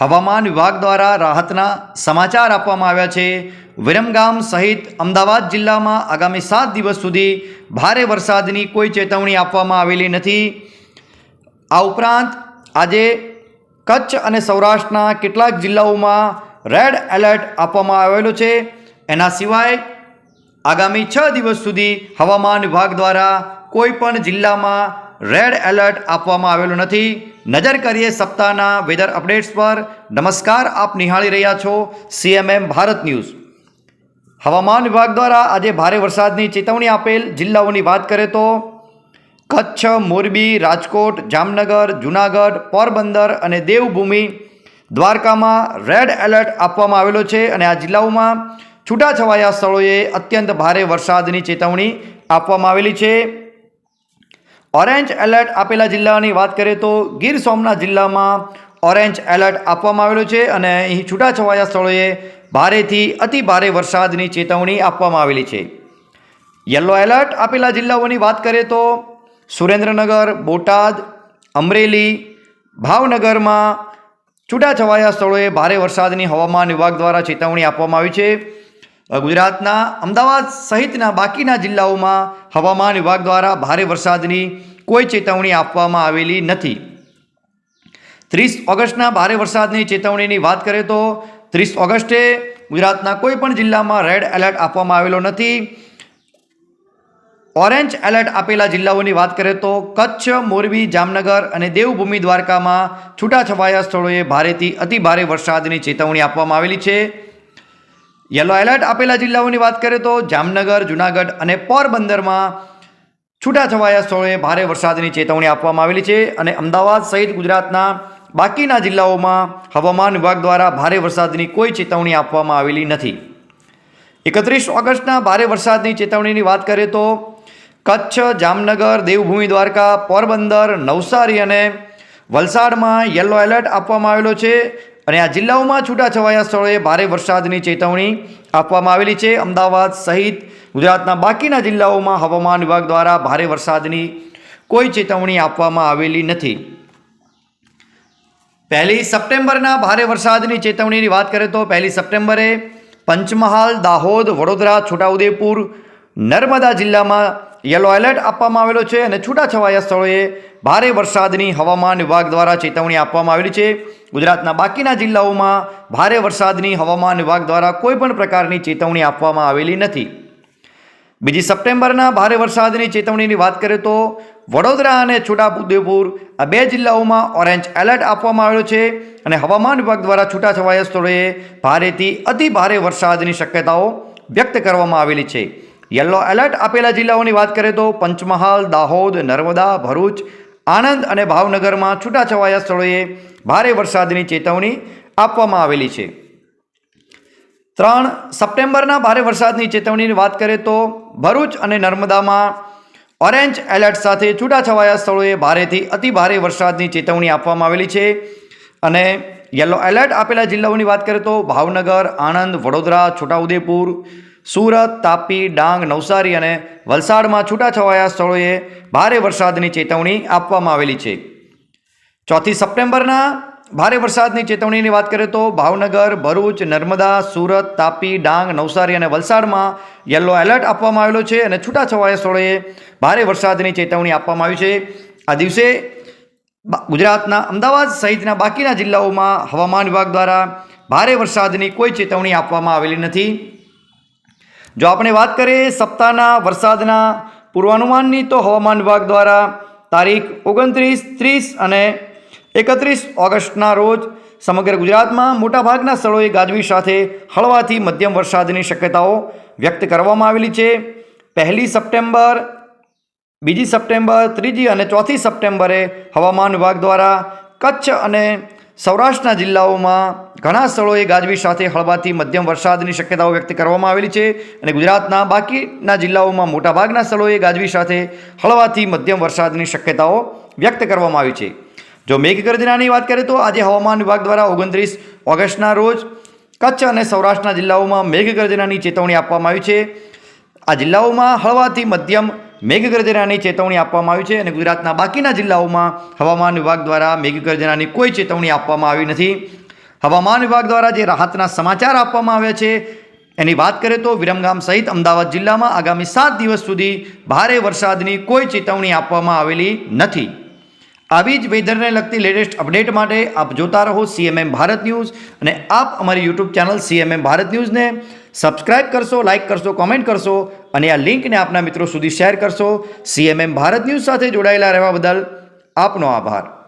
હવામાન વિભાગ દ્વારા રાહતના સમાચાર આપવામાં આવ્યા છે. વિરમગામ સહિત અમદાવાદ જિલ્લામાં આગામી સાત દિવસ સુધી ભારે વરસાદની કોઈ ચેતવણી આપવામાં આવેલી નથી. આ ઉપરાંત આજે કચ્છ અને સૌરાષ્ટ્રના કેટલાક જિલ્લાઓમાં રેડ એલર્ટ આપવામાં આવેલો છે. એના સિવાય આગામી છ દિવસ સુધી હવામાન વિભાગ દ્વારા કોઈપણ જિલ્લામાં રેડ એલર્ટ આપવામાં આવેલું નથી. નજર કરીએ સપ્તાહના વેધર અપડેટ્સ પર. નમસ્કાર, આપ નિહાળી રહ્યા છો સીએમએમ ભારત ન્યૂઝ. હવામાન વિભાગ દ્વારા આજે ભારે વરસાદની ચેતવણી આપેલ જિલ્લાઓની વાત કરીએ તો કચ્છ, મોરબી, રાજકોટ, જામનગર, જુનાગઢ, પોરબંદર અને દેવભૂમિ દ્વારકામાં રેડ એલર્ટ આપવામાં આવેલો છે અને આ જિલ્લાઓમાં છૂટાછવાયા સ્થળોએ અત્યંત ભારે વરસાદની ચેતવણી આપવામાં આવેલી છે. ઓરેન્જ એલર્ટ આપેલા જિલ્લાની વાત કરીએ તો ગીર સોમનાથ જિલ્લામાં ઓરેન્જ એલર્ટ આપવામાં આવેલું છે અને અહીં છૂટાછવાયા સ્થળોએ ભારેથી અતિ ભારે વરસાદની ચેતવણી આપવામાં આવેલી છે. યલો એલર્ટ આપેલા જિલ્લાઓની વાત કરીએ તો સુરેન્દ્રનગર, બોટાદ, અમરેલી, ભાવનગરમાં છૂટાછવાયા સ્થળોએ ભારે વરસાદની હવામાન વિભાગ દ્વારા ચેતવણી આપવામાં આવી છે. ગુજરાતના અમદાવાદ સહિતના બાકીના જિલ્લાઓમાં હવામાન વિભાગ દ્વારા ભારે વરસાદની કોઈ ચેતવણી આપવામાં આવેલી નથી. ત્રીસ ઓગસ્ટના ભારે વરસાદની ચેતવણીની વાત કરીએ તો ત્રીસ ઓગસ્ટે ગુજરાતના કોઈપણ જિલ્લામાં રેડ એલર્ટ આપવામાં આવેલો નથી. ઓરેન્જ એલર્ટ આપેલા જિલ્લાઓની વાત કરીએ તો કચ્છ, મોરબી, જામનગર અને દેવભૂમિ દ્વારકામાં છૂટાછવાયા સ્થળોએ ભારેથી અતિ ભારે વરસાદની ચેતવણી આપવામાં આવેલી છે. યલો એલર્ટ આપેલા જિલ્લાઓની વાત કરીએ તો જામનગર, જુનાગઢ અને પોરબંદરમાં છૂટાછવાયા સ્થળોએ ભારે વરસાદની ચેતવણી આપવામાં આવેલી છે અને અમદાવાદ સહિત ગુજરાતના બાકીના જિલ્લાઓમાં હવામાન વિભાગ દ્વારા ભારે વરસાદની કોઈ ચેતવણી આપવામાં આવેલી નથી. એકત્રીસ ઓગસ્ટના ભારે વરસાદની ચેતવણીની વાત કરીએ તો કચ્છ, જામનગર, દેવભૂમિ, દ્વારકા, પોરબંદર, નવસારી અને વલસાડમાં યલો એલર્ટ આપવામાં આવેલો છે. અને આ જિલ્લાઓમાં છૂટાછવાયા સ્થળોએ ભારે વરસાદની ચેતવણી આપવામાં આવેલી છે. અમદાવાદ સહિત ગુજરાતના બાકીના જિલ્લાઓમાં હવામાન વિભાગ દ્વારા ભારે વરસાદની કોઈ ચેતવણી આપવામાં આવેલી નથી. પહેલી સપ્ટેમ્બરના ભારે વરસાદની ચેતવણીની વાત કરીએ તો પહેલી સપ્ટેમ્બરે પંચમહાલ, દાહોદ, વડોદરા, છોટાઉદેપુર, નર્મદા જિલ્લામાં યલો એલર્ટ આપવામાં આવેલો છે અને છૂટાછવાયા સ્થળોએ ભારે વરસાદની હવામાન વિભાગ દ્વારા ચેતવણી આપવામાં આવેલી છે. ગુજરાતના બાકીના જિલ્લાઓમાં ભારે વરસાદની હવામાન વિભાગ દ્વારા કોઈપણ પ્રકારની ચેતવણી આપવામાં આવેલી નથી. બીજી સપ્ટેમ્બરના ભારે વરસાદની ચેતવણીની વાત કરીએ તો વડોદરા અને છોટાઉદેપુર આ બે જિલ્લાઓમાં ઓરેન્જ એલર્ટ આપવામાં આવેલો છે અને હવામાન વિભાગ દ્વારા છૂટાછવાયા સ્થળોએ ભારેથી અતિ ભારે વરસાદની શક્યતાઓ વ્યક્ત કરવામાં આવેલી છે. યલો એલર્ટ આપેલા જિલ્લાઓની વાત કરીએ તો પંચમહાલ, દાહોદ, નર્મદા, ભરૂચ, આણંદ અને ભાવનગરમાં છૂટાછવાયા સ્થળોએ ભારે વરસાદની ચેતવણી આપવામાં આવેલી છે. ત્રણ સપ્ટેમ્બરના ભારે વરસાદની ચેતવણીની વાત કરીએ તો ભરૂચ અને નર્મદામાં ઓરેન્જ એલર્ટ સાથે છૂટાછવાયા સ્થળોએ ભારેથી અતિ ભારે વરસાદની ચેતવણી આપવામાં આવેલી છે. અને યલો એલર્ટ આપેલા જિલ્લાઓની વાત કરીએ તો ભાવનગર, આણંદ, વડોદરા, છોટાઉદેપુર સુરત, તાપી, ડાંગ, નવસારી અને વલસાડમાં છૂટાછવાયા સ્થળોએ ભારે વરસાદની ચેતવણી આપવામાં આવેલી છે. ચોથી સપ્ટેમ્બરના ભારે વરસાદની ચેતવણીની વાત કરીએ તો ભાવનગર, ભરૂચ, નર્મદા, સુરત, તાપી, ડાંગ, નવસારી અને વલસાડમાં યલો એલર્ટ આપવામાં આવેલો છે અને છૂટાછવાયા સ્થળોએ ભારે વરસાદની ચેતવણી આપવામાં આવી છે. આ દિવસે ગુજરાતના અમદાવાદ સહિતના બાકીના જિલ્લાઓમાં હવામાન વિભાગ દ્વારા ભારે વરસાદની કોઈ ચેતવણી આપવામાં આવેલી નથી. જો આપણે વાત કરીએ સપ્તાહના વરસાદના પૂર્વાનુમાનની, તો હવામાન વિભાગ દ્વારા તારીખ ઓગણત્રીસ, ત્રીસ અને એકત્રીસ ઓગસ્ટના રોજ સમગ્ર ગુજરાતમાં મોટાભાગના સ્થળોએ ગાજવી સાથે હળવાથી મધ્યમ વરસાદની શક્યતાઓ વ્યક્ત કરવામાં આવેલી છે. પહેલી સપ્ટેમ્બર, બીજી સપ્ટેમ્બર, ત્રીજી અને ચોથી સપ્ટેમ્બરે હવામાન વિભાગ દ્વારા કચ્છ અને સૌરાષ્ટ્રના જિલ્લાઓમાં ઘણા સ્થળોએ ગાજવી સાથે હળવાથી મધ્યમ વરસાદની શક્યતાઓ વ્યક્ત કરવામાં આવેલી છે અને ગુજરાતના બાકીના જિલ્લાઓમાં મોટાભાગના સ્થળોએ ગાજવી સાથે હળવાથી મધ્યમ વરસાદની શક્યતાઓ વ્યક્ત કરવામાં આવી છે. જો મેઘગર્જનાની વાત કરીએ તો આજે હવામાન વિભાગ દ્વારા ઓગણત્રીસ ઓગસ્ટના રોજ કચ્છ અને સૌરાષ્ટ્રના જિલ્લાઓમાં મેઘગર્જનાની ચેતવણી આપવામાં આવી છે. આ જિલ્લાઓમાં હળવાથી મધ્યમ મેઘગર્જનાની ચેતવણી આપવામાં આવી છે અને ગુજરાતના બાકીના જિલ્લાઓમાં હવામાન વિભાગ દ્વારા મેઘગર્જનાની કોઈ ચેતવણી આપવામાં આવી નથી. હવામાન વિભાગ દ્વારા જે રાહતના સમાચાર આપવામાં આવ્યા છે, એની વાત કરીએ તો વિરમગામ સહિત અમદાવાદ જિલ્લામાં આગામી સાત દિવસ સુધી ભારે વરસાદની કોઈ ચેતવણી આપવામાં આવેલી નથી. આવી જ વેધરને લગતી લેટેસ્ટ અપડેટ માટે આપ જોતા રહો સીએમએમ ભારત ન્યૂઝ અને આપ અમારી યુટ્યુબ ચેનલ સીએમએમ ભારત ન્યૂઝને. સબસ્ક્રાઇબ કરશો, લાઇક કરશો, કોમેન્ટ કરશો અને આ લિંકને આપના મિત્રો સુધી શેર કરશો. સીએમએમ ભારત ન્યૂઝ સાથે જોડાયેલા રહેવા બદલ આપનો આભાર.